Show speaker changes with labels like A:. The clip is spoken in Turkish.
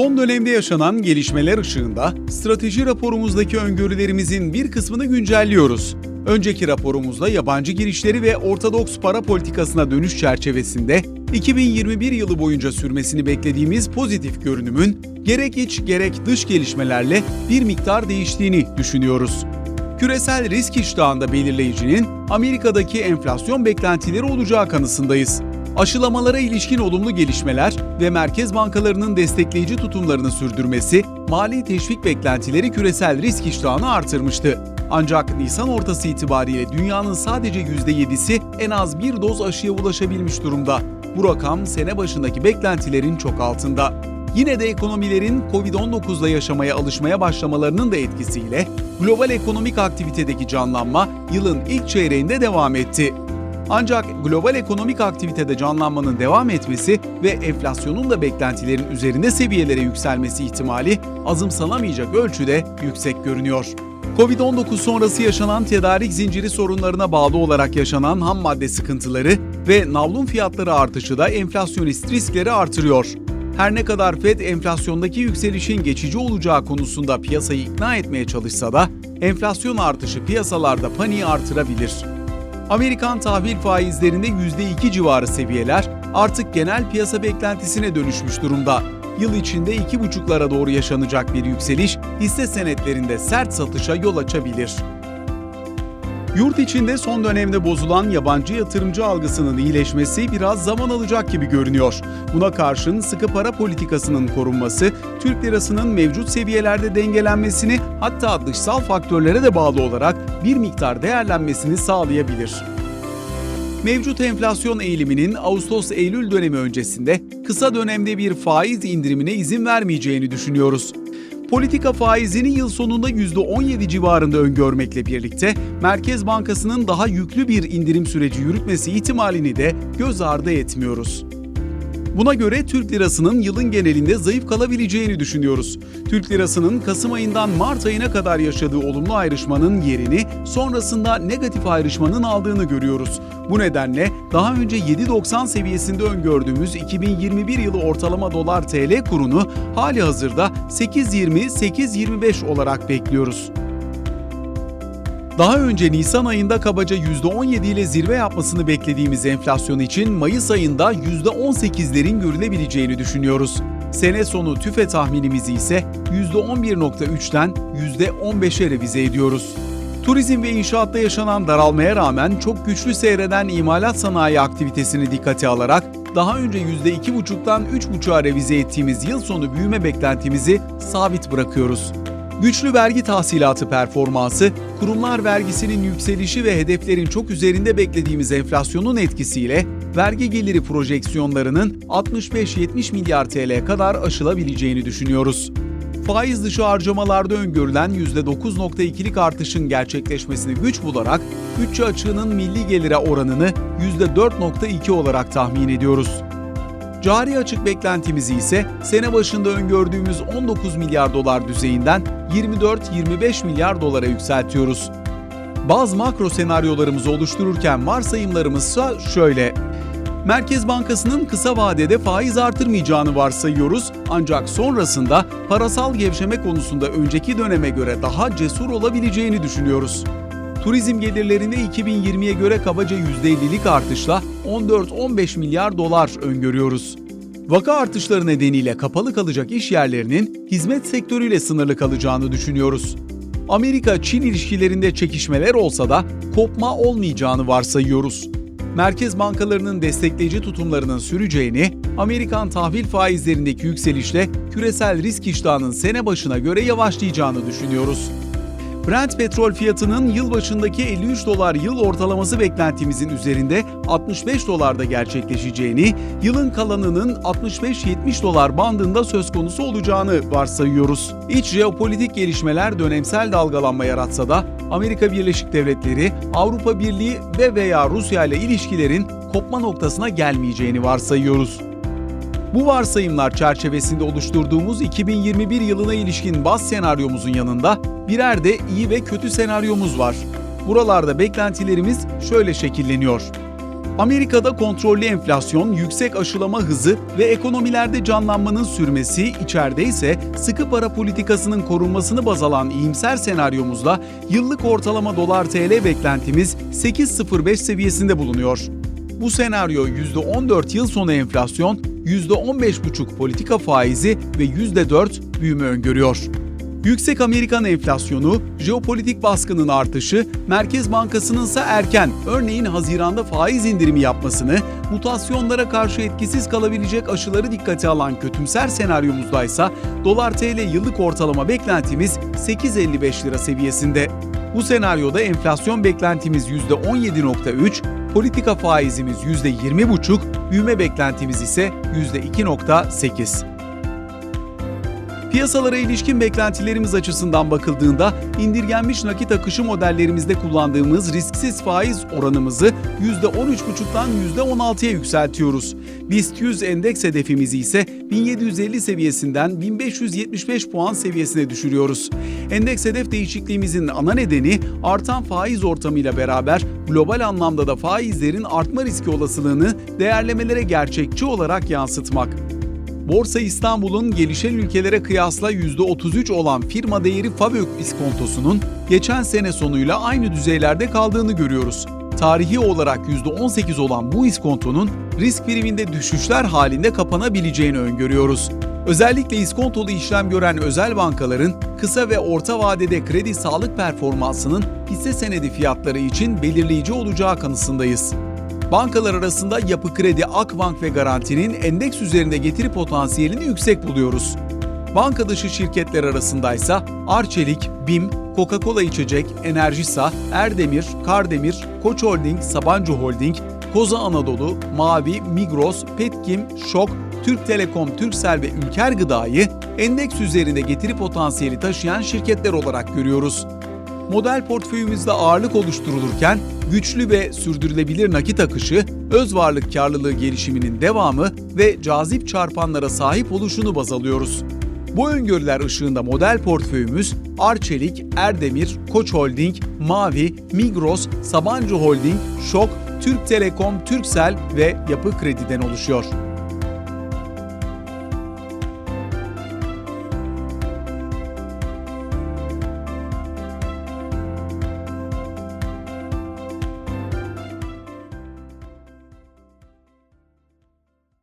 A: Son dönemde yaşanan gelişmeler ışığında strateji raporumuzdaki öngörülerimizin bir kısmını güncelliyoruz. Önceki raporumuzda yabancı girişleri ve ortodoks para politikasına dönüş çerçevesinde 2021 yılı boyunca sürmesini beklediğimiz pozitif görünümün gerek iç gerek dış gelişmelerle bir miktar değiştiğini düşünüyoruz. Küresel risk iştahında belirleyicinin Amerika'daki enflasyon beklentileri olacağı kanısındayız. Aşılamalara ilişkin olumlu gelişmeler ve merkez bankalarının destekleyici tutumlarını sürdürmesi, mali teşvik beklentileri küresel risk iştahını artırmıştı. Ancak Nisan ortası itibariyle dünyanın sadece %7'si en az bir doz aşıya ulaşabilmiş durumda. Bu rakam sene başındaki beklentilerin çok altında. Yine de ekonomilerin Covid-19'la yaşamaya alışmaya başlamalarının da etkisiyle global ekonomik aktivitedeki canlanma yılın ilk çeyreğinde devam etti. Ancak global ekonomik aktivitede canlanmanın devam etmesi ve enflasyonun da beklentilerin üzerinde seviyelere yükselmesi ihtimali azımsanamayacak ölçüde yüksek görünüyor. Covid-19 sonrası yaşanan tedarik zinciri sorunlarına bağlı olarak yaşanan ham madde sıkıntıları ve navlun fiyatları artışı da enflasyonist riskleri artırıyor. Her ne kadar Fed enflasyondaki yükselişin geçici olacağı konusunda piyasayı ikna etmeye çalışsa da enflasyon artışı piyasalarda paniği artırabilir. Amerikan tahvil faizlerinde %2 civarı seviyeler artık genel piyasa beklentisine dönüşmüş durumda. Yıl içinde 2,5'lara doğru yaşanacak bir yükseliş hisse senetlerinde sert satışa yol açabilir. Yurt içinde son dönemde bozulan yabancı yatırımcı algısının iyileşmesi biraz zaman alacak gibi görünüyor. Buna karşın sıkı para politikasının korunması, Türk lirasının mevcut seviyelerde dengelenmesini hatta dışsal faktörlere de bağlı olarak bir miktar değerlenmesini sağlayabilir. Mevcut enflasyon eğiliminin Ağustos-Eylül dönemi öncesinde kısa dönemde bir faiz indirimine izin vermeyeceğini düşünüyoruz. Politika faizini yıl sonunda %17 civarında öngörmekle birlikte Merkez Bankası'nın daha yüklü bir indirim süreci yürütmesi ihtimalini de göz ardı etmiyoruz. Buna göre Türk lirasının yılın genelinde zayıf kalabileceğini düşünüyoruz. Türk lirasının Kasım ayından Mart ayına kadar yaşadığı olumlu ayrışmanın yerini sonrasında negatif ayrışmanın aldığını görüyoruz. Bu nedenle daha önce 7.90 seviyesinde öngördüğümüz 2021 yılı ortalama dolar TL kurunu hali hazırda 8.20-8.25 olarak bekliyoruz. Daha önce Nisan ayında kabaca %17 ile zirve yapmasını beklediğimiz enflasyon için Mayıs ayında %18'lerin görülebileceğini düşünüyoruz. Sene sonu tüfe tahminimizi ise %11.3'ten %15'e revize ediyoruz. Turizm ve inşaatta yaşanan daralmaya rağmen çok güçlü seyreden imalat sanayi aktivitesini dikkate alarak daha önce %2,5'tan 3,5'a revize ettiğimiz yıl sonu büyüme beklentimizi sabit bırakıyoruz. Güçlü vergi tahsilatı performansı, kurumlar vergisinin yükselişi ve hedeflerin çok üzerinde beklediğimiz enflasyonun etkisiyle vergi geliri projeksiyonlarının 65-70 milyar TL kadar aşılabileceğini düşünüyoruz. Faiz dışı harcamalarda öngörülen %9.2'lik artışın gerçekleşmesini güç bularak bütçe açığının milli gelire oranını %4.2 olarak tahmin ediyoruz. Cari açık beklentimizi ise sene başında öngördüğümüz 19 milyar dolar düzeyinden 24-25 milyar dolara yükseltiyoruz. Bazı makro senaryolarımızı oluştururken varsayımlarımızsa şöyle. Merkez Bankası'nın kısa vadede faiz artırmayacağını varsayıyoruz ancak sonrasında parasal gevşeme konusunda önceki döneme göre daha cesur olabileceğini düşünüyoruz. Turizm gelirlerinde 2020'ye göre kabaca %50'lik artışla 14-15 milyar dolar öngörüyoruz. Vaka artışları nedeniyle kapalı kalacak iş yerlerinin hizmet sektörüyle sınırlı kalacağını düşünüyoruz. Amerika-Çin ilişkilerinde çekişmeler olsa da kopma olmayacağını varsayıyoruz. Merkez bankalarının destekleyici tutumlarının süreceğini, Amerikan tahvil faizlerindeki yükselişle küresel risk iştahının sene başına göre yavaşlayacağını düşünüyoruz. Brent petrol fiyatının yılbaşındaki 53 dolar yıl ortalaması beklentimizin üzerinde 65 dolarda gerçekleşeceğini, yılın kalanının 65-70 dolar bandında söz konusu olacağını varsayıyoruz. İç jeopolitik gelişmeler dönemsel dalgalanma yaratsa da Amerika Birleşik Devletleri, Avrupa Birliği ve veya Rusya ile ilişkilerin kopma noktasına gelmeyeceğini varsayıyoruz. Bu varsayımlar çerçevesinde oluşturduğumuz 2021 yılına ilişkin baz senaryomuzun yanında birer de iyi ve kötü senaryomuz var. Buralarda beklentilerimiz şöyle şekilleniyor. Amerika'da kontrollü enflasyon, yüksek aşılama hızı ve ekonomilerde canlanmanın sürmesi, içeride ise sıkı para politikasının korunmasını baz alan iyimser senaryomuzda yıllık ortalama dolar TL beklentimiz 8.05 seviyesinde bulunuyor. Bu senaryo %14 yıl sonu enflasyon, %15,5 politika faizi ve %4 büyüme öngörüyor. Yüksek Amerikan enflasyonu, jeopolitik baskının artışı, Merkez Bankası'nın ise erken, örneğin Haziran'da faiz indirimi yapmasını, mutasyonlara karşı etkisiz kalabilecek aşıları dikkate alan kötümser senaryomuzdaysa dolar TL yıllık ortalama beklentimiz 8.55 lira seviyesinde. Bu senaryoda enflasyon beklentimiz %17.3, politika faizimiz %20.5, büyüme beklentimiz ise %2.8. Piyasalara ilişkin beklentilerimiz açısından bakıldığında indirgenmiş nakit akışı modellerimizde kullandığımız risksiz faiz oranımızı %13,5'tan %16'ya yükseltiyoruz. BIST 100 endeks hedefimizi ise 1750 seviyesinden 1575 puan seviyesine düşürüyoruz. Endeks hedef değişikliğimizin ana nedeni artan faiz ortamıyla beraber global anlamda da faizlerin artma riski olasılığını değerlemelere gerçekçi olarak yansıtmak. Borsa İstanbul'un gelişen ülkelere kıyasla %33 olan firma değeri FAVÖK iskontosunun geçen sene sonuyla aynı düzeylerde kaldığını görüyoruz. Tarihi olarak %18 olan bu iskontonun risk priminde düşüşler halinde kapanabileceğini öngörüyoruz. Özellikle iskontolu işlem gören özel bankaların kısa ve orta vadede kredi sağlık performansının hisse senedi fiyatları için belirleyici olacağı kanısındayız. Bankalar arasında Yapı Kredi, Akbank ve Garanti'nin endeks üzerinde getiri potansiyelini yüksek buluyoruz. Banka dışı şirketler arasındaysa Arçelik, BİM, Coca-Cola İçecek, Enerjisa, Erdemir, Kardemir, Koç Holding, Sabancı Holding, Koza Anadolu, Mavi, Migros, Petkim, Şok, Türk Telekom, Türksel ve Ülker Gıda'yı endeks üzerinde getiri potansiyeli taşıyan şirketler olarak görüyoruz model portföyümüzde ağırlık oluşturulurken güçlü ve sürdürülebilir nakit akışı, öz varlık karlılığı gelişiminin devamı ve cazip çarpanlara sahip oluşunu baz alıyoruz. Bu öngörüler ışığında model portföyümüz Arçelik, Erdemir, Koç Holding, Mavi, Migros, Sabancı Holding, Şok, Türk Telekom, Türksel ve Yapı Kredi'den oluşuyor.